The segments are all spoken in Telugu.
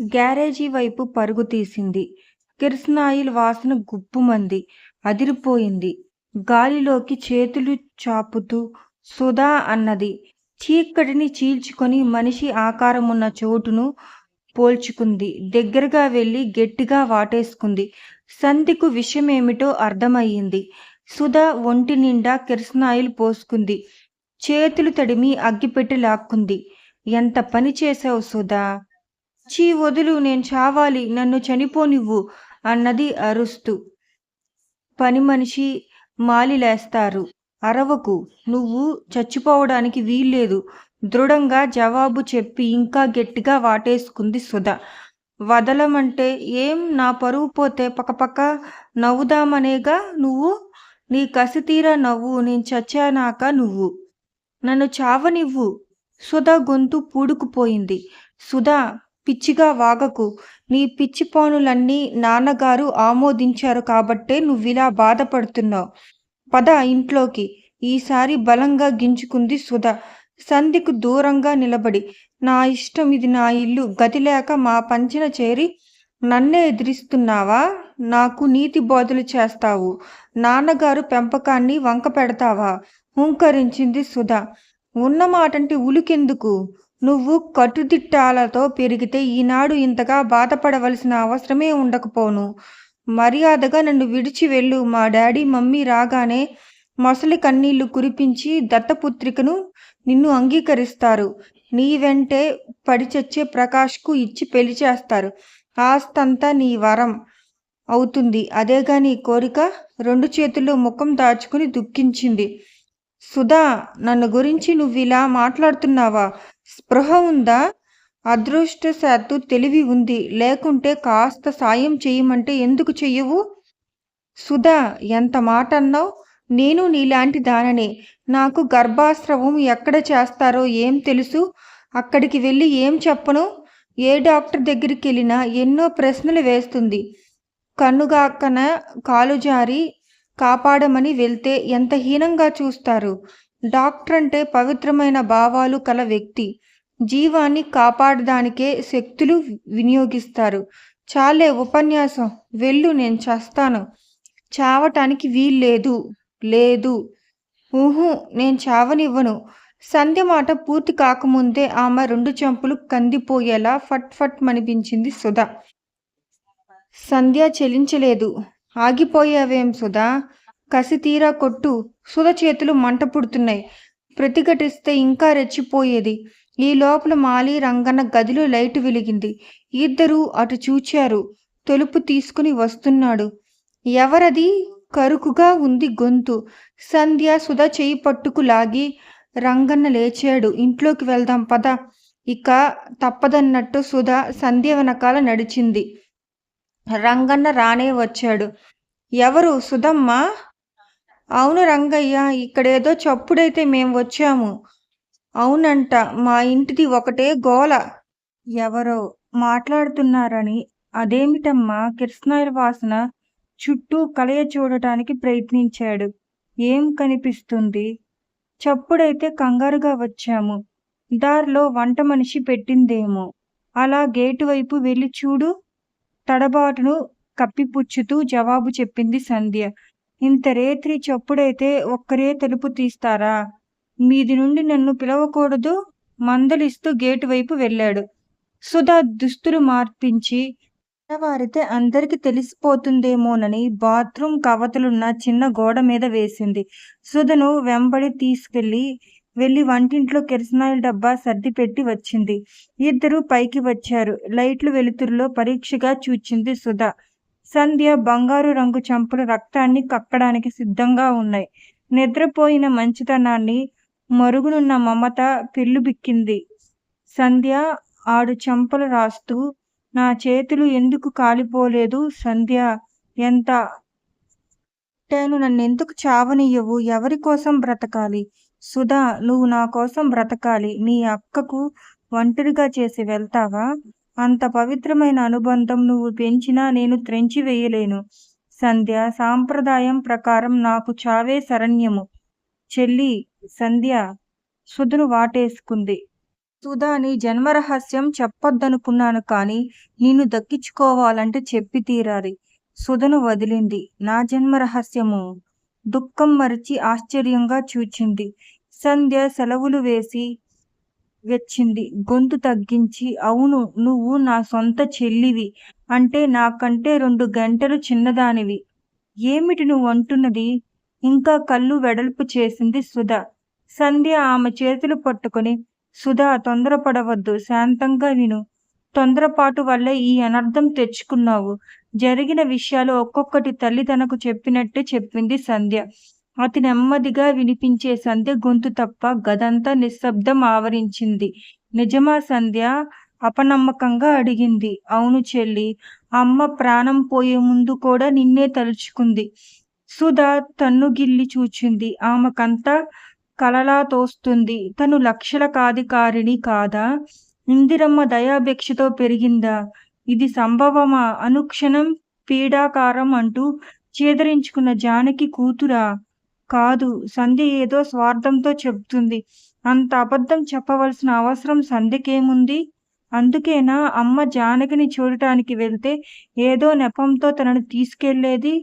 గ్యారేజీ వైపు పరుగు తీసింది. కిరసనాయిల్ వాసన గుప్పుమంది. అదిరిపోయింది. గాలిలోకి చేతులు చాపుతూ సుధా అన్నది. చీకటిని చీల్చుకొని మనిషి ఆకారమున్న చోటును పోల్చుకుంది. దగ్గరగా వెళ్ళి గట్టిగా వాటేసుకుంది. సంధికు విషయమేమిటో అర్థమయ్యింది సుధా ఒంటి ఒంటినిండా కిరసనాయిల్ పోసుకుంది. చేతులు తడిమి అగ్గిపెట్టి లాక్కుంది. ఎంత పని చేశావు సుధా! చీ వదులు నేను చావాలి నన్ను చనిపోనివ్వు అన్నది అరుస్తూ. పనిమనిషి మాలిలేస్తారు. అరవకు. నువ్వు చచ్చిపోవడానికి వీల్లేదు దృఢంగా జవాబు చెప్పి ఇంకా గట్టిగా వాటేసుకుంది సుధ. వదలమంటే ఏం నా పరువు పోతే పక్కపక్క నవ్వుదామనేగా నువ్వు? నీ కసితీరా నవ్వు నేను చచ్చానాక నువ్వు. నన్ను చావనివ్వు. సుధ గొంతు పూడుకుపోయింది. సుధా! పిచ్చిగా వాగకు. నీ పిచ్చి పనులన్నీ నాన్నగారు ఆమోదించారు కాబట్టే నువ్విలా బాధపడుతున్నావు పద ఇంట్లోకి. ఈసారి బలంగా గింజుకుంది సుధ సంధికు దూరంగా నిలబడి. నా ఇష్టం ఇది నా ఇల్లు గతిలేక మా పంచిన చేరి నన్నే ఎదిరిస్తున్నావా? నాకు నీతి బోధలు చేస్తావు. నాన్నగారు పెంపకాన్ని వంక పెడతావా హుంకరించింది సుధ. ఉన్నమాటంటే ఉలుకెందుకు? నువ్వు కట్టుదిట్టాలతో పెరిగితే ఈనాడు ఇంతగా బాధపడవలసిన అవసరమే ఉండకపోను. మర్యాదగా నన్ను విడిచి వెళ్ళు మా డాడీ మమ్మీ రాగానే మొసలి కన్నీళ్ళు కురిపించి దత్తపుత్రికను నిన్ను అంగీకరిస్తారు. నీ వెంటే పడిచచ్చే ప్రకాష్కు ఇచ్చి పెళ్ళి చేస్తారు. ఆస్తంతా నీ వరం అవుతుంది. అదేగా నీ కోరిక? రెండు చేతుల్లో ముఖం దాచుకుని దుఃఖించింది. సుధా! నన్ను గురించి నువ్వు ఇలా మాట్లాడుతున్నావా? స్పృహ ఉందా? అదృష్టశాత్తు తెలివి ఉంది. లేకుంటే కాస్త సాయం చేయమంటే ఎందుకు చెయ్యవు? సుధా! ఎంత మాట అన్నావు నేను నీలాంటి దాననే. నాకు గర్భాస్త్రవం ఎక్కడ చేస్తారో ఏం తెలుసు? అక్కడికి వెళ్ళి ఏం చెప్పను? ఏ డాక్టర్ దగ్గరికి వెళ్ళినా ఎన్నో ప్రశ్నలు వేస్తుంది. కన్నుగాక్కన కాలుజారి కాపాడమని వెళ్తే ఎంత హీనంగా చూస్తారు. డాక్టర్ అంటే పవిత్రమైన భావాలు కల వ్యక్తి. జీవాన్ని కాపాడడానికే శక్తులు వినియోగిస్తారు. చాలే ఉపన్యాసం. వెళ్ళు నేను చస్తాను. చావటానికి వీల్లేదు. లేదు. ఊహూ నేను చావనివ్వను. సంధ్య మాట పూర్తి కాకముందే ఆమె రెండు చెంపులు కందిపోయేలా ఫట్ ఫట్ మనిపించింది సుధా సంధ్య చలించలేదు. ఆగిపోయావేం సుధా? కసి తీరా కొట్టు. సుధ చేతులు మంట పుడుతున్నాయి. ప్రతిఘటిస్తే ఇంకా రెచ్చిపోయేది. ఈ లోపల మాలి రంగన్న గదిలో లైటు వెలిగింది. ఇద్దరూ అటు చూచారు. తలుపు తీసుకుని వస్తున్నాడు. ఎవరది? కరుకుగా ఉంది గొంతు. సంధ్య సుధ చేయి పట్టుకు లాగి రంగన్న లేచాడు. ఇంట్లోకి వెళ్దాం పద. ఇక తప్పదన్నట్టు సుధ సంధ్య వెనకాల నడిచింది. రంగన్న రానే వచ్చాడు. ఎవరు సుధమ్మా? అవును రంగయ్య ఇక్కడేదో చప్పుడైతే మేం వచ్చాము. అవునంట మా ఇంటిది ఒకటే గోల. ఎవరో మాట్లాడుతున్నారని అదేమిటమ్మా కిరసనాయిల్ వాసన చుట్టూ కలయ చూడటానికి ప్రయత్నించాడు. ఏం కనిపిస్తుంది? చప్పుడైతే కంగారుగా వచ్చాము. దారిలో వంట మనిషి పెట్టిందేమో. అలా గేటు వైపు వెళ్ళి చూడు తడబాటును కప్పిపుచ్చుతూ జవాబు చెప్పింది సంధ్య. ఇంత రేత్రి చప్పుడైతే ఒక్కరే తలుపు తీస్తారా? మీది నుండి నన్ను పిలవకూడదు మందలిస్తూ గేటు వైపు వెళ్ళాడు. సుధా దుస్తులు మార్పించి తెల్లవారితే అందరికి తెలిసిపోతుందేమోనని బాత్రూమ్ కవతలున్న చిన్న గోడ మీద వేసింది. సుధను వెంబడి తీసుకెళ్ళి వెళ్ళి వంటింట్లో కిరసనాయిల్ డబ్బా సర్దిపెట్టి వచ్చింది. ఇద్దరు పైకి వచ్చారు. లైట్లు వెలుతురులో పరీక్షగా చూచింది సుధా సంధ్య బంగారు రంగు చెంపలు రక్తాన్ని కక్కడానికి సిద్ధంగా ఉన్నాయి. నిద్రపోయిన మంచితనాన్ని మరుగునున్న మమత పిల్లుబిక్కింది సంధ్య ఆడు చెంపలు రాస్తూ నా చేతులు ఎందుకు కాలిపోలేదు సంధ్య ఎంత నేను కొట్టాను నన్నెందుకు చావనియ్యవు? ఎవరికోసం బ్రతకాలి? సుధా! నువ్వు నా కోసం బ్రతకాలి. నీ అక్కకు ఒంటరిగా చేసి వెళ్తావా? అంత పవిత్రమైన అనుబంధం నువ్వు పెంచినా నేను త్రెంచివేయలేను. సంధ్య సాంప్రదాయం ప్రకారం నాకు చావే శరణ్యము. చెల్లి సంధ్య సుధను వాటేసుకుంది. సుధా నీ జన్మరహస్యం చెప్పొద్దనుకున్నాను కానీ నిన్ను దక్కించుకోవాలంటే చెప్పి తీరాలి సుధను వదిలింది నా జన్మరహస్యము దుఃఖం మరిచి ఆశ్చర్యంగా చూచింది సంధ్య సెలవులు వేసి వచ్చింది గొంతు తగ్గించి అవును నువ్వు నా సొంత చెల్లివి. అంటే నాకంటే రెండు గంటలు చిన్నదానివి. ఏమిటి నువ్వు అంటున్నది? ఇంకా కళ్ళు వెడల్పు చేసింది సుధ. సంధ్య ఆమె చేతులు పట్టుకొని సుధా తొందరపడవద్దు. శాంతంగా విను. తొందరపాటు వల్లే ఈ అనర్థం తెచ్చుకున్నావు. జరిగిన విషయాలు ఒక్కొక్కటి తల్లి తనకు చెప్పినట్టే చెప్పింది సంధ్య. అతి నెమ్మదిగా వినిపించే సంధ్య గొంతు తప్ప గదంతా నిశ్శబ్దం ఆవరించింది. నిజమా సంధ్య? అపనమ్మకంగా అడిగింది. అవును చెల్లి అమ్మ ప్రాణం పోయే ముందు కూడా నిన్నే తలుచుకుంది. సుధా తన్నుగిల్లి చూచింది. ఆమెకంతా కలలా తోస్తుంది. తను లక్షల కాధికారిణి కాదా? ఇందిరమ్మ దయాభిక్షతో పెరిగిందా? ఇది సంభవమా? అనుక్షణం పీడాకారం అంటూ చేదరించుకున్న జానకి కూతురా? కాదు. సంధి ఏదో స్వార్థంతో చెప్తుంది అంత అబద్ధం చెప్పవలసిన అవసరం సంధికేముంది అందుకేనా అమ్మ జానకిని చూడటానికి వెళ్తే ఏదో నెపంతో తనను తీసుకెళ్ళేది?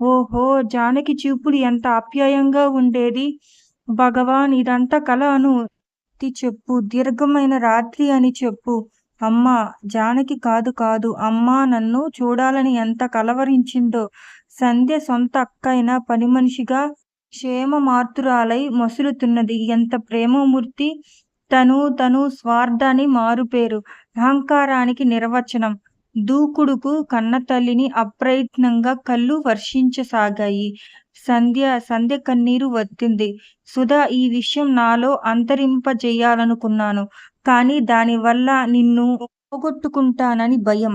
ఓహో జానకి చూపులు ఎంత ఆప్యాయంగా ఉండేది? భగవాన్ ఇదంతా కల అను. చెప్పు దీర్ఘమైన రాత్రి అని చెప్పు. అమ్మ జానకి కాదు కాదు. అమ్మ నన్ను చూడాలని ఎంత కలవరించిందో. సంధ్య సొంత అక్క అయిన పని మనిషిగా క్షేమమార్తురాలై మసులుతున్నది. ఎంత ప్రేమమూర్తి! తను తను స్వార్థాన్ని మారుపేరు. అహంకారానికి నిర్వచనం. దూకుడుకు కన్నతల్లిని అప్రయత్నంగా కళ్ళు వర్షించసాగాయి. సంధ్య సంధ్య కన్నీరు వత్తింది. సుధా ఈ విషయం నాలో అంతరింపజేయాలనుకున్నాను. కానీ దానివల్ల నిన్ను పోగొట్టుకుంటానని భయం.